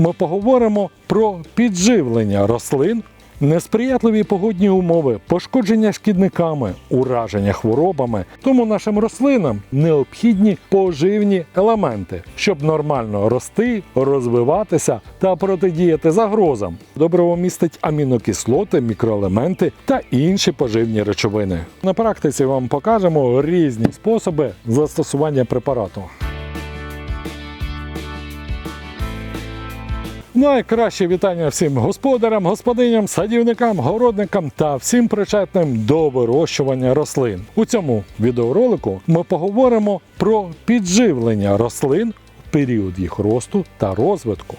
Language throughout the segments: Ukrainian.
ми поговоримо про підживлення рослин, несприятливі погодні умови, пошкодження шкідниками, ураження хворобами. Тому нашим рослинам необхідні поживні елементи, щоб нормально рости, розвиватися та протидіяти загрозам. Добриво містить амінокислоти, мікроелементи та інші поживні речовини. На практиці вам покажемо різні способи застосування препарату. Найкраще вітання всім господарям, господиням, садівникам, городникам та всім причетним до вирощування рослин. У цьому відеоролику ми поговоримо про підживлення рослин в період їх росту та розвитку.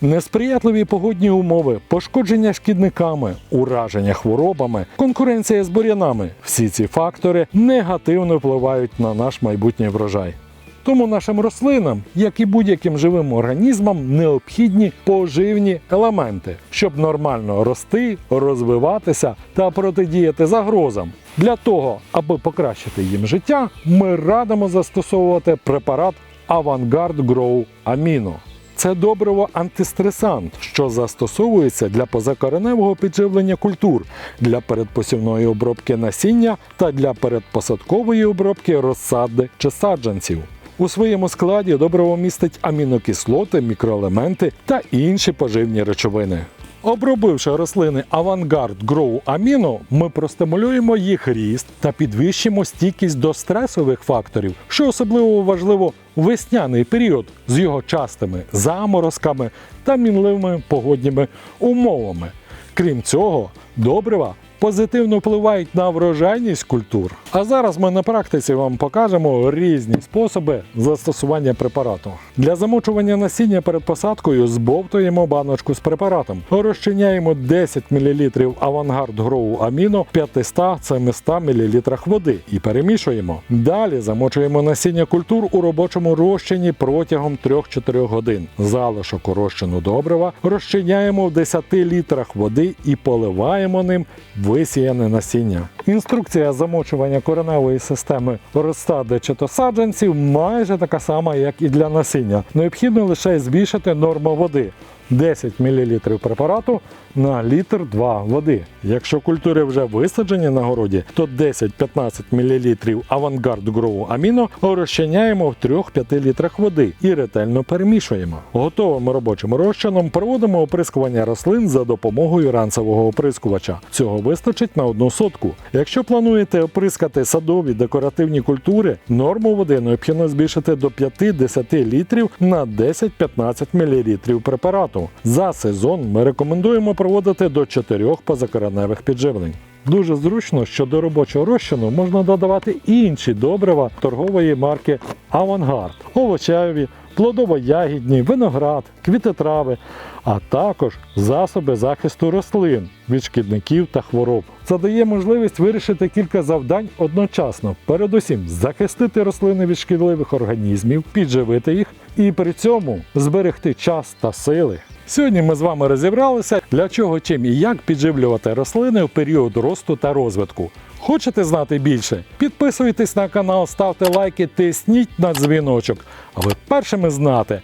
Несприятливі погодні умови, пошкодження шкідниками, ураження хворобами, конкуренція з бур'янами всі ці фактори негативно впливають на наш майбутній врожай. Тому нашим рослинам, як і будь-яким живим організмам, необхідні поживні елементи, щоб нормально рости, розвиватися та протидіяти загрозам. Для того, аби покращити їм життя, ми радимо застосовувати препарат Avantgarde Grow Amino. Це добриво антистресант, що застосовується для позакореневого підживлення культур, для передпосівної обробки насіння та для передпосадкової обробки розсади чи саджанців. У своєму складі добриво містить амінокислоти, мікроелементи та інші поживні речовини. Обробивши рослини Avantgarde Grow Amino, ми простимулюємо їх ріст та підвищимо стійкість до стресових факторів, що особливо важливо у весняний період з його частими заморозками та мінливими погодніми умовами. Крім цього, добрива позитивно впливають на врожайність культур. А зараз ми на практиці вам покажемо різні способи застосування препарату. Для замочування насіння перед посадкою збовтуємо баночку з препаратом, розчиняємо 10 мл Avantgarde Grow Amino в 500-700 мл води і перемішуємо. Далі замочуємо насіння культур у робочому розчині протягом 3-4 годин. Залишок у розчину добрива розчиняємо в 10 літрах води і поливаємо ним висіяне насіння. Інструкція замочування кореневої системи розсади чи то саджанців майже така сама, як і для насіння. Необхідно лише збільшити норму води. 10 мл препарату на літр 2 води. Якщо культури вже висаджені на городі, то 10-15 мл Avantgarde Grow Amino розчиняємо в 3-5 літрах води і ретельно перемішуємо. Готовим робочим розчином проводимо оприскування рослин за допомогою ранцевого оприскувача. Цього вистачить на одну сотку. Якщо плануєте оприскати садові декоративні культури, норму води необхідно збільшити до 5-10 літрів на 10-15 мл препарату. За сезон ми рекомендуємо проводити до 4 позакореневих підживлень. Дуже зручно, що до робочого розчину можна додавати інші добрива торгової марки Авангард, овочеві, плодово-ягідні, виноград, квітотрави, а також засоби захисту рослин від шкідників та хвороб. Це дає можливість вирішити кілька завдань одночасно. Передусім, захистити рослини від шкідливих організмів, підживити їх і при цьому зберегти час та сили. Сьогодні ми з вами розібралися, для чого, чим і як підживлювати рослини в період росту та розвитку. Хочете знати більше? Підписуйтесь на канал, ставте лайки, тисніть на дзвіночок, аби першими знати,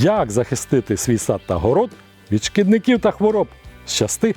як захистити свій сад та город від шкідників та хвороб. Щасти!